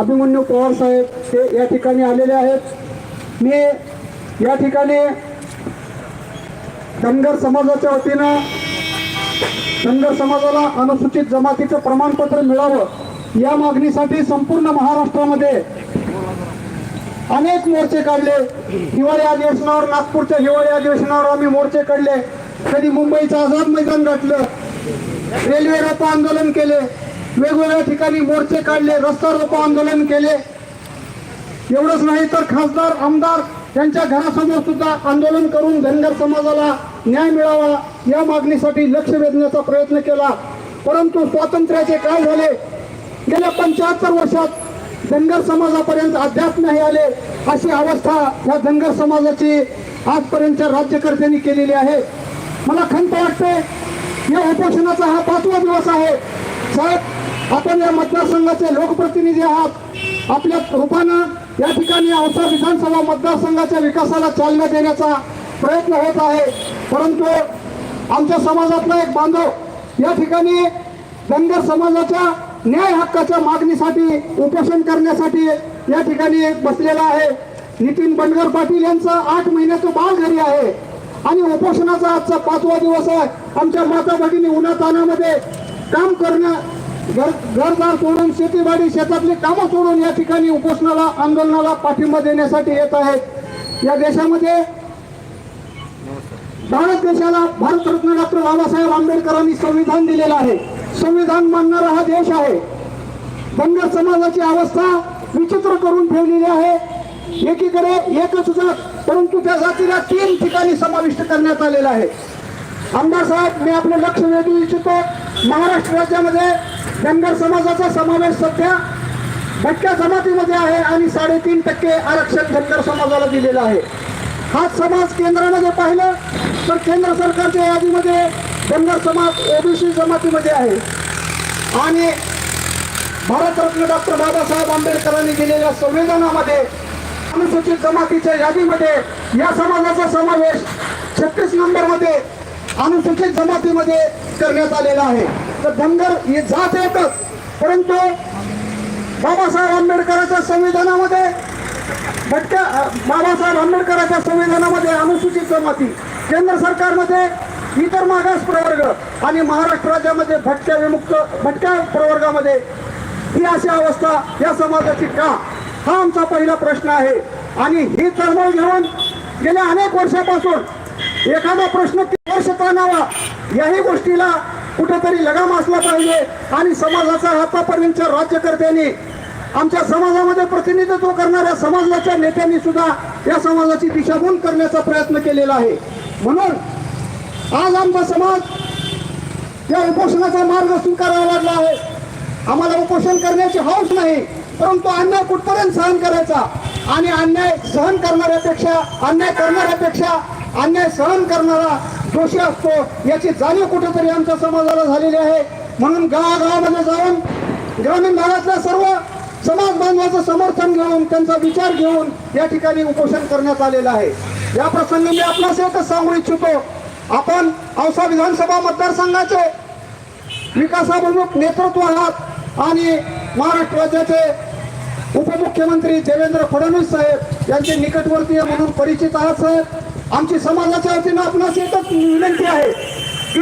अभिमन्यू पवार साहेब ते या ठिकाणी आलेले आहेत. मी या ठिकाणी धनगर समाजाच्या वतीनं धनगर समाजाला अनुसूचित जमातीचं प्रमाणपत्र मिळावं या मागणीसाठी संपूर्ण महाराष्ट्रामध्ये अनेक मोर्चे काढले. हिवाळी अधिवेशनावर नागपूरच्या हिवाळी अधिवेशनावर आम्ही मोर्चे काढले. कधी मुंबईचं आझाद मैदान गाठलं. रेल्वे रोको आंदोलन केले. वेगवेगळ्या ठिकाणी मोर्चे काढले रस्ता रोको आंदोलन केले. एवढंच नाही तर खासदार आमदार यांच्या घरासमोर सुद्धा आंदोलन करून धनगर समाजाला न्याय मिळावा या मागणीसाठी लक्ष वेधण्याचा प्रयत्न केला. परंतु स्वातंत्र्याचे काय झाले? गेल्या पंच्याहत्तर वर्षात धनगर समाजापर्यंत अद्याप नाही आले अशी अवस्था या धनगर समाजाची आजपर्यंतच्या राज्यकर्त्यांनी केलेली आहे. मला खंत वाटते या उपोषणाचा हा पाचवा दिवस आहे. साहेब आपण या मतदारसंघाचे लोकप्रतिनिधी आहात. आपल्या रूपानं या ठिकाणी औसा विधानसभा मतदारसंघाच्या विकासाला चालना देण्याचा प्रयत्न होत आहे. परंतु आमच्या समाजातला एक बांधव या ठिकाणी धनगर समाजाच्या न्याय हक्काच्या मागणीसाठी उपोषण करण्यासाठी या ठिकाणी बसलेला आहे. नितीन बनगर पाटील यांचं आठ महिन्याचं बाळ घरी आहे. आणि उपोषणाचा आजचा पाचवा दिवस आहे. आमच्या माता भगिनी उन्हातानामध्ये काम करणं घर घरदार सोडून शेतीवाडी शेतातली कामं सोडून या ठिकाणी उपोषणाला आंदोलनाला पाठिंबा देण्यासाठी येत आहेत. या देशामध्ये भारत देशाला भारतरत्न डॉक्टर बाबासाहेब आंबेडकरांनी संविधान दिलेलं आहे. संविधान मानणारा हा देश आहे. धनगर समाजाची अवस्था विचित्र करून ठेवलेली आहे. एकीकडे एकच जात परंतु त्या जातीला तीन ठिकाणी समाविष्ट करण्यात आलेला आहे. आमदार साहेब मी आपलं लक्ष वेधू इच्छितो. महाराष्ट्र राज्यामध्ये धनगर समाजाचा समावेश सध्या भटक्या जमातीमध्ये आहे आणि साडेतीन टक्के आरक्षण धनगर समाजाला दिलेलं आहे. हा समाज केंद्रामध्ये पाहिलं तर केंद्र सरकारच्या यादीमध्ये धनगर समाज ओबीसी जमातीमध्ये आहे. आणि भारतरत्न डॉक्टर बाबासाहेब आंबेडकरांनी दिलेल्या संविधानामध्ये अनुसूचित जमातीच्या यादीमध्ये या समाजाचा समावेश छत्तीस नंबरमध्ये अनुसूचित जमातीमध्ये करण्यात आलेला आहे. तर धनगर ही जात येतच परंतु बाबासाहेब आंबेडकरांच्या संविधानामध्ये भटक्या बाबासाहेब आंबेडकरांच्या संविधानामध्ये अनुसूचित जमाती केंद्र सरकारमध्ये इतर मागास प्रवर्ग आणि महाराष्ट्र राज्यामध्ये भटक्या विमुक्त भटक्या प्रवर्गामध्ये ही अशी अवस्था या समाजाची का? हा आमचा पहिला प्रश्न आहे. आणि ही चळवळ घेऊन गेल्या अनेक वर्षापासून एखादा प्रश्न वर्ष ताणावा याही गोष्टीला कुठेतरी लगाम असला पाहिजे. आणि समाजाचा आतापर्यंतच्या राज्यकर्त्यांनी आमच्या समाजामध्ये प्रतिनिधित्व करणाऱ्या समाजाच्या नेत्यांनी सुद्धा या समाजाची दिशाभूल करण्याचा प्रयत्न केलेला आहे. म्हणून आज आमचा समाज या उपोषणाचा मार्ग स्वीकारावा लागला आहे. आम्हाला उपोषण करण्याची हौस नाही परंतु अन्याय कुठपर्यंत सहन करायचा? आणि अन्याय सहन करणाऱ्यापेक्षा अन्याय करणाऱ्यापेक्षा अन्याय सहन करणारा दोषी असतो याची जाणीव कुठेतरी आमच्या समाजाला झालेली आहे. म्हणून गावागावामध्ये जाऊन ग्रामीण भागातल्या सर्व समाज बांधवाचं समर्थन घेऊन त्यांचा विचार घेऊन या ठिकाणी उपोषण करण्यात आलेलं आहे. या प्रसंगी मी आपणास एकच सांगू इच्छितो. आपण औसा विधानसभा मतदारसंघाचे विकासाभिमुख नेतृत्व आहात आणि महाराष्ट्र राज्याचे उपमुख्यमंत्री देवेंद्र फडणवीस साहेब यांचे निकटवर्तीय म्हणून परिचित आहात साहेब. आमची समाजाच्या वतीनं आपणास एकच विनंती आहे की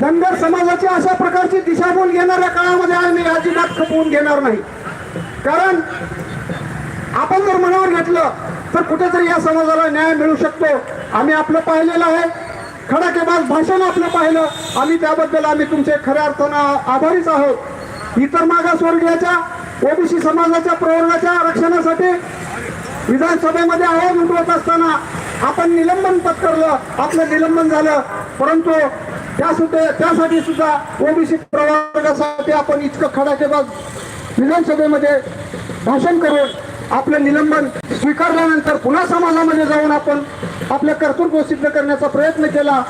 धनगर समाजाची अशा प्रकारची दिशाभूल घेणाऱ्या काळामध्ये आम्ही अजिबात खपवून घेणार नाही. कारण आपण जर मनावर घेतलं तर कुठेतरी या समाजाला न्याय मिळू शकतो. आम्ही आपलं पाहिलेलं आहे. खडाकेबाज भाषण आपलं पाहिलं. आम्ही त्याबद्दल आम्ही तुमचे खऱ्या अर्थानं आभारीच आहोत. इतर मागासवर्गीयाच्या ओबीसी समाजाच्या प्रवर्गाच्या आरक्षणासाठी विधानसभेमध्ये आवाज उठवत असताना आपण निलंबन पत्करलं आपलं निलंबन झालं. परंतु त्या सुद्धा त्यासाठी सुद्धा ओबीसी प्रवर्गासाठी आपण इतकं खडाकेबाज विधानसभेमध्ये भाषण करून आपलं निलंबन स्वीकारल्यानंतर पुन्हा समाजामध्ये जाऊन आपण आपलं कर्तृत्व सिद्ध करण्याचा प्रयत्न केला.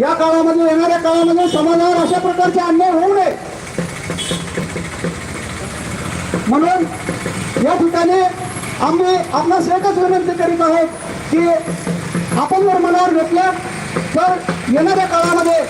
या काळामध्ये येणाऱ्या काळामध्ये समाजावर अशा प्रकारचे अन्याय होऊ नये. म्हणून या ठिकाणी आम्ही आपणास एकच विनंती करीत आहोत. की आपण जर मनावर घेतलं तर येणाऱ्या काळामध्ये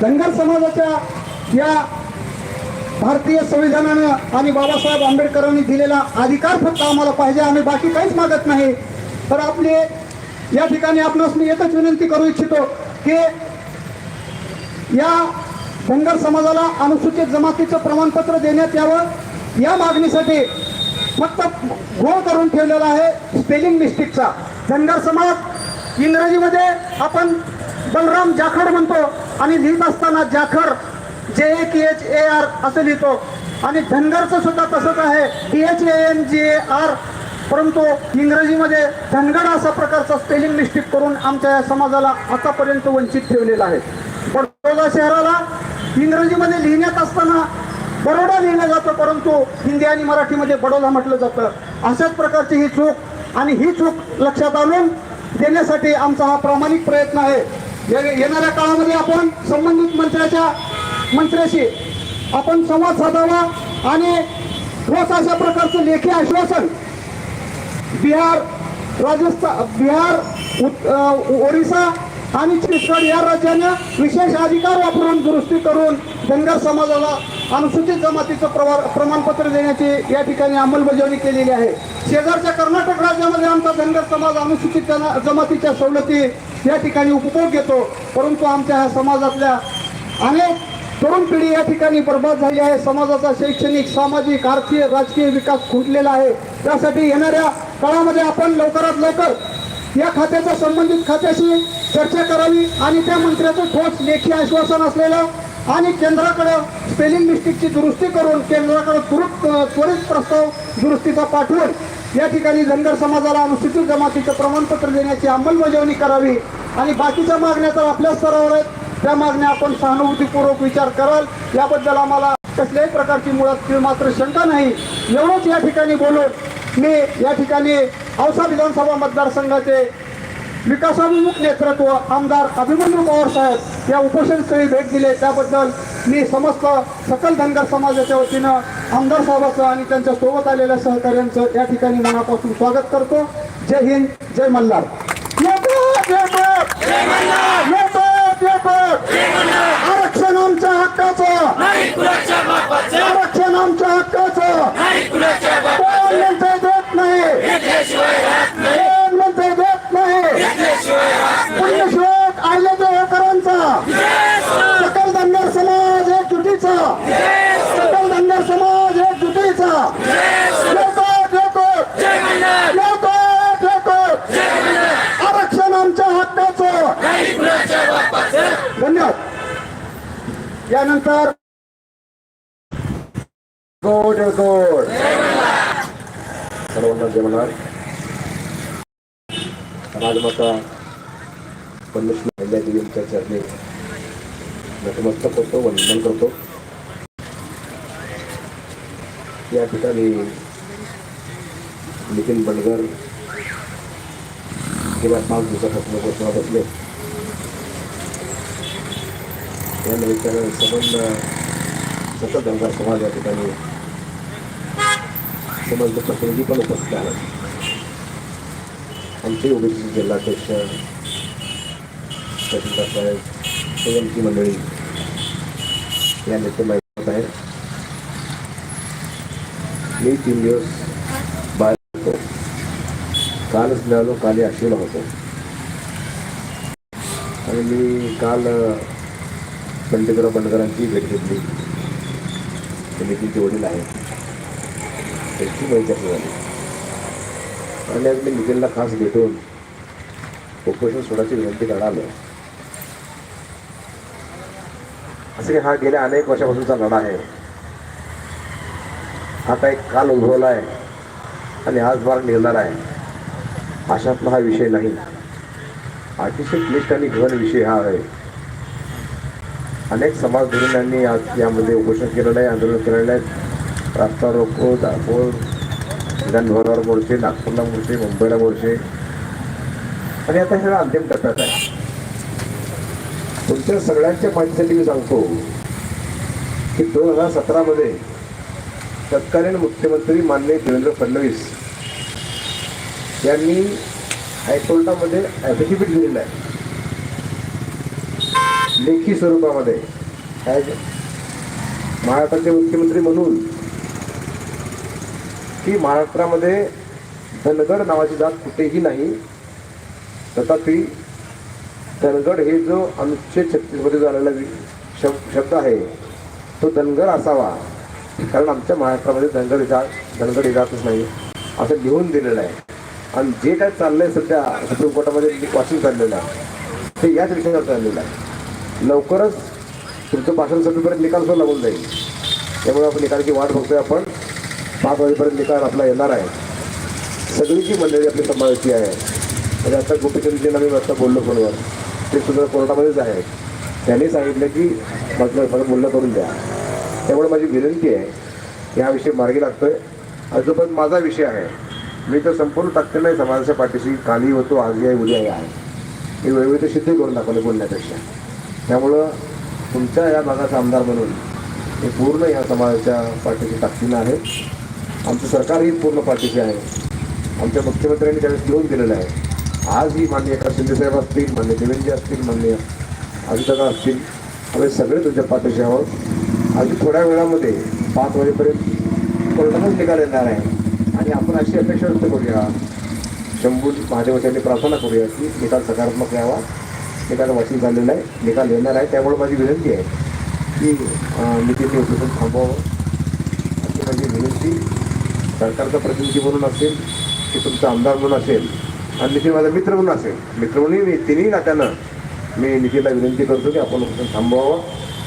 धनगर समाजाच्या या भारतीय संविधानानं आणि बाबासाहेब आंबेडकरांनी दिलेला अधिकार फक्त आम्हाला पाहिजे आम्ही बाकी काहीच मागत नाही. तर आपले या ठिकाणी आपणास मी एकच विनंती करू इच्छितो की या धनगर समाजाला अनुसूचित जमातीचं प्रमाणपत्र देण्यात यावं. या मागणीसाठी फक्त गोळ करून ठेवलेला आहे स्पेलिंग मिस्टेकचा. धनगर समाज इंग्रजीमध्ये आपण बलराम जाखड म्हणतो आणि लिहित असताना जाखर जे ए के एच ए आर असं लिहितो. आणि धनगरचं सुद्धा तसंच आहे. D H A N G A R परंतु इंग्रजीमध्ये धनगड असा प्रकारचा स्पेलिंग मिस्टेक करून आमच्या या समाजाला आतापर्यंत वंचित ठेवलेला आहे. बडोदा शहराला इंग्रजीमध्ये लिहिण्यात असताना बरोडा लिहिलं जातं परंतु हिंदी आणि मराठीमध्ये बडोदा म्हटलं जातं. अशाच प्रकारची ही चूक आणि ही चूक लक्षात आणून देण्यासाठी आमचा हा प्रामाणिक प्रयत्न आहे. येणाऱ्या काळामध्ये आपण संबंधित मंत्र्याच्या मंत्र्याशी आपण संवाद साधावा आणि ठोस अशा प्रकारचं लेखी आश्वासन बिहार राजस्थान बिहार ओरिसा आणि छत्तीसगड या राज्यानं विशेष अधिकार वापरून दुरुस्ती करून धनगर समाजाला अनुसूचित जमातीचं प्रवा प्रमाणपत्र देण्याची या ठिकाणी अंमलबजावणी केलेली आहे. शेजारच्या कर्नाटक राज्यामध्ये आमचा धनगर समाज अनुसूचित जमातीच्या सवलती या ठिकाणी उपभोग घेतो. परंतु आमच्या ह्या समाजातल्या अनेक तरुण पिढी या ठिकाणी बर्बाद झाली आहे. समाजाचा शैक्षणिक सामाजिक आर्थिक राजकीय विकास खुंटलेला आहे. त्यासाठी येणाऱ्या काळामध्ये आपण लवकरात लवकर या खात्याच्या संबंधित खात्याशी चर्चा करावी आणि त्या मंत्र्याचं ठोस लेखी आश्वासन असलेलं आणि केंद्राकडे स्पेलिंग मिस्टेकची दुरुस्ती करून केंद्राकडे त्वरित त्वरित प्रस्ताव दुरुस्तीचा पाठवून या ठिकाणी धनगर समाजाला अनुसूचित जमातीचं प्रमाणपत्र देण्याची अंमलबजावणी करावी. आणि बाकीच्या मागण्या तर आपल्या स्तरावर आहेत. त्या मागण्या आपण सहानुभूतीपूर्वक विचार कराल. याबद्दल आम्हाला कसल्याही प्रकारची मुळात मात्र शंका नाही. एवढंच या ठिकाणी बोलून मी या ठिकाणी औसा विधानसभा मतदारसंघाचे विकासाभिमुख नेतृत्व आमदार अभिमन्यू पवार साहेब या उपोषणस्थळी भेट दिले. त्याबद्दल मी समस्त सकल धनगर समाजाच्या वतीनं आमदार साहेबाचं आणि त्यांच्यासोबत आलेल्या सहकाऱ्यांचं या ठिकाणी मनापासून स्वागत करतो. जय हिंद जय मल्हार येतो, येतो. येतो, येतो. आरक्षण आमच्या हक्काचं आरक्षण आमच्या हक्काचं कोण म्हणते देत नाही कोण म्हणते देत नाही पुण्यश्लोक आले देवकरांचा सकल धनगर समाज एक जुटीचा सकल धनगर समाज एक जुटीचा येतो येतो येतो येतो आरक्षण आमच्या हक्काचं धन्यवाद यानंतर गोड गोड. सर्वांना जे मल्हार राजमाता पंडित अहिल्यादेवींच्या चरणी नतमस्तक होतो वंदन करतो. या ठिकाणी नितीन बनगर गेल्या पाच दिवसापासून घोषणा बसले या निमित्तानं संबंध सतत दंगार समाज या ठिकाणी समजलं प्रतिनिधी पण उपस्थित आहेत. आमचे ओबीसी जिल्हाध्यक्ष तहसीलदार साहेब संयमची मंडळी या नेते माहिती होत आहेत. मी तीन दिवस बाहेर होतो. कालच मिळालो काल आशिवला होतो. आणि मी काल पंडितराव बंडकरांची भेट घेतली. ते नितीनचे वडील आहेत त्यांची माहिती झाली. आणि आज मी नितीनला खास भेटून उपोषण सोडायची विनंती करणार आलो असं की हा गेल्या अनेक वर्षापासूनचा लढा आहे. आता एक काल उद्भवला आहे आणि आज बार निघणार आहे. अशातला हा विषय नाही. अतिशय क्लिष्ट आणि घन विषय हा आहे. अनेक समाज धोरणांनी आज यामध्ये उपोषण केलेलं आहे आंदोलन केलेलं आहे. रास्ता रोको दाखोळ विधानभवनावर मोर्चे नागपूरला मोर्चे मुंबईला मोर्चे. आणि आता ह्या अंतिम टप्प्यात आहे. तुमच्या सगळ्यांच्या माहितीसाठी मी सांगतो की दोन हजार सतरामध्ये तत्कालीन मुख्यमंत्री माननीय देवेंद्र फडणवीस यांनी हायकोर्टामध्ये ॲफिडेव्हिट दिलेलं आहे. लेखी स्वरूपामध्ये. ॲज महाराष्ट्राचे मुख्यमंत्री म्हणून की महाराष्ट्रामध्ये धनगड नावाची जात कुठेही नाही. तथापि धनगड हे जो अनुच्छेद छत्तीसमध्ये जो आलेला शब- शब्द आहे तो धनगर असावा. कारण आमच्या महाराष्ट्रामध्ये धनगड जात धनगड जातच नाही. असं लिहून दिलेलं आहे. आणि जे काय चाललंय सध्या सुप्रीम कोर्टामध्ये वाचून चाललेलं आहे. ते याच विषयावर चाललेलं आहे. लवकरच तुमचं भाषण सभेपर्यंत निकाल सुद्धा लागून जाईल. त्यामुळे आपण निकालाची वाट बघतोय आपण. पाच वाजेपर्यंत निकाल आपला येणार आहे. सगळीची मंडळी आपली सांभाळायची आहे. म्हणजे आता गोपीचंदजींना मी आता बोललो फोनवर. ते सुद्धा कोर्टामध्येच आहे. त्यांनी सांगितलं की माझं माझं बोलणं करून द्या. त्यामुळे माझी विनंती आहे या विषय मार्गी लागतो आहे जोपर्यंत माझा विषय आहे. मी तर संपूर्ण ताकदीने समाजाच्या पाठीशी कालही होतो आजही उद्याही आहे. हे वेळोवेळी ते सिद्ध करून दाखवले बोलण्यापेक्षा. त्यामुळं तुमच्या या भागाचा आमदार म्हणून हे पूर्ण या समाजाच्या पाठीशी ताकदीनं आहे. आमचं सरकारही पूर्ण पाठीशी आहे. आमच्या मुख्यमंत्र्यांनी त्यावेळेस लिहून दिलेलं आहे. आज ही मान्य एकनाथ शिंदेसाहेब असतील मान्य देवेंद्रजी असतील मान्य अजितदा असतील आम्ही सगळे तुमच्या पाठीशी आहोत. अगदी थोड्या वेळामध्ये पाच वाजेपर्यंत कोर्टातच निकाल येणार आहे. आणि आपण अशी अपेक्षा व्यक्त करूया. शंभू महादेवाच्या प्रार्थना करूया की निकाल सकारात्मक यावा. निकाल वाचन झालेला आहे निकाल येणार आहे त्यामुळे माझी विनंती आहे की अं, नितीनने उपोषण थांबवावं अशी माझी विनंती सरकारचा प्रतिनिधी म्हणून असेल की तुमचा आमदार म्हणून असेल आणि नितीन माझा मित्र म्हणून असेल. मित्र म्हणून मी तिन्ही नात्यानं मी नितीनला विनंती करतो की आपण उपोषण थांबवावं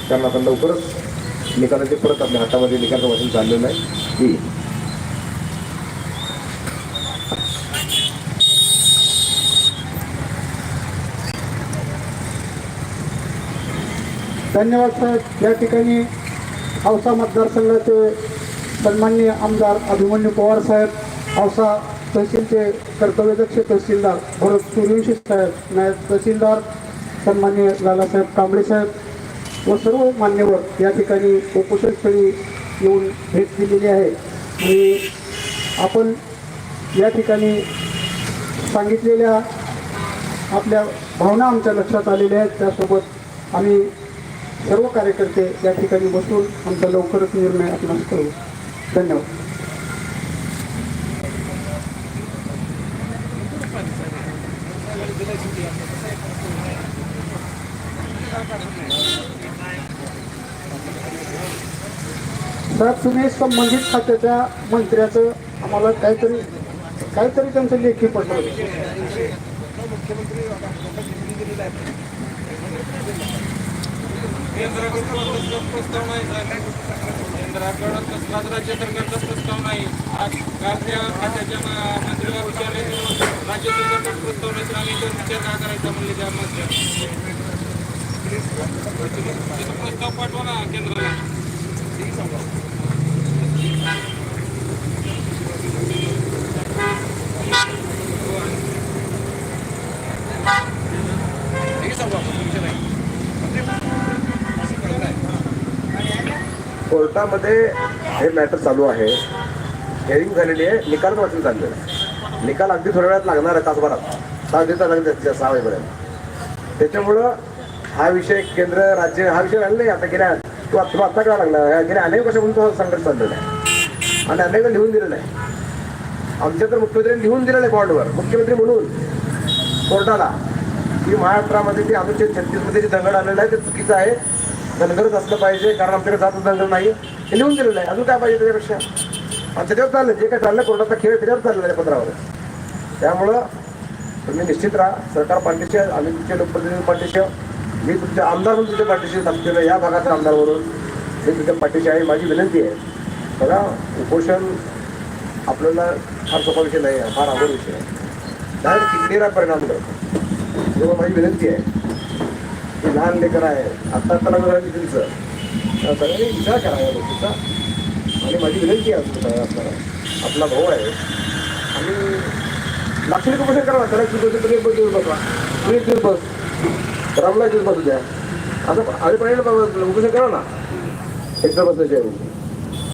कारण आता लवकरच निकालाचे परत आपल्या हातामध्ये निकालाचं वाचन चाललेलं आहे. की धन्यवाद साहेब. या ठिकाणी औसा मतदारसंघाचे सन्माननीय आमदार अभिमन्यू पवार साहेब औसा तहसीलचे कर्तव्यदक्ष तहसीलदार भरत सूर्यवंशी साहेब नायब तहसीलदार सन्माननीय लालासाहेब कांबळे साहेब व सर्व मान्यवर या ठिकाणी उपोषणस्थळी येऊन भेट दिलेली आहे. आणि आपण या ठिकाणी सांगितलेल्या आपल्या भावना आमच्या लक्षात आलेल्या आहेत. त्यासोबत आम्ही सर्व कार्यकर्ते या ठिकाणी बसून आमचा लवकरच निर्णय आपण करू धन्यवाद. साहेब तुम्ही संबंधित खात्याच्या मंत्र्याचं आम्हाला काहीतरी काहीतरी त्यांचं लेखी पत्र. केंद्राकडून कसलाच प्रस्ताव नाही साहेब केंद्राकडून कसलाच राज्य सरकारचा प्रस्ताव नाही आज काल त्या खात्याच्या मंत्र्याला विचारले राज्य सरकारचा प्रस्ताव नाही तर आम्ही तो विचार का करायचा म्हणले त्या मंत्र्या प्रस्ताव पाठवा ना केंद्राला कोर्टामध्ये हे मॅटर चालू आहे. हेअरिंग झालेली आहे. निकाल वाचून चाललेला आहे. निकाल अगदी थोड्या वेळात लागणार आहे तासभरात. सहा दिवसात लागेल सहा वाजेपर्यंत त्याच्यामुळं हा विषय केंद्र राज्य हा विषय राहिला नाही. आता गेल्या तू तुला आत्ता काय लागला. गेल्या अनेक वर्षापासून तो संकट चाललेला आहे. आणि अनेकदा लिहून दिलेलं आहे. आमच्या तर मुख्यमंत्र्यांनी लिहून दिलेलं आहे बॉन्डवर मुख्यमंत्री म्हणून कोर्टाला. की महाराष्ट्रामध्ये जे अनुच्छेद छत्तीसमध्ये जे दंगड आलेलं आहे ते चुकीचं आहे. धनगरच असलं पाहिजे कारण आमच्याकडे जातच दंगल नाही. हे लिहून दिलेलं आहे. अजून काय पाहिजे त्याच्यापेक्षा? आणि त्याच्यावर चाललं जे काय चाललं कोर्टाचा खेळ त्याच्यावर चाललेला आहे पत्रावर. त्यामुळं तुम्ही निश्चित राहा. सरकार पाठीशी आम्ही तुमचे लोकप्रतिनिधी पाठीशी मी तुमचे आमदार म्हणून तुमच्या पाठीशी थांबलेलं या भागाचा आमदार म्हणून. मी तुमच्या पाठीशी आहे माझी विनंती आहे. बघा उपोषण आपल्याला फार सोपा विषय नाही आहे फार आवड विषय आहे. डायरेक्ट किडनीला परिणाम करतो तेव्हा माझी विनंती आहे हे लहान लेकर आहे. आत्ता आत्ता लग्न झालं तुमचं सगळ्यांनी विचार करावा गोष्टीचा. आणि माझी विनंती आहे तुमच्या सगळ्या आपल्याला आपला भाऊ आहे. आणि लाक्षणिक उपोषण करावा त्याला एक तुम्ही एक दिवस बसवा तुम्ही एक दिवस बस. रामला एक दिवस बसू द्या. असं आधी पाहिजे उपोषण करा ना. एकदा बसायचे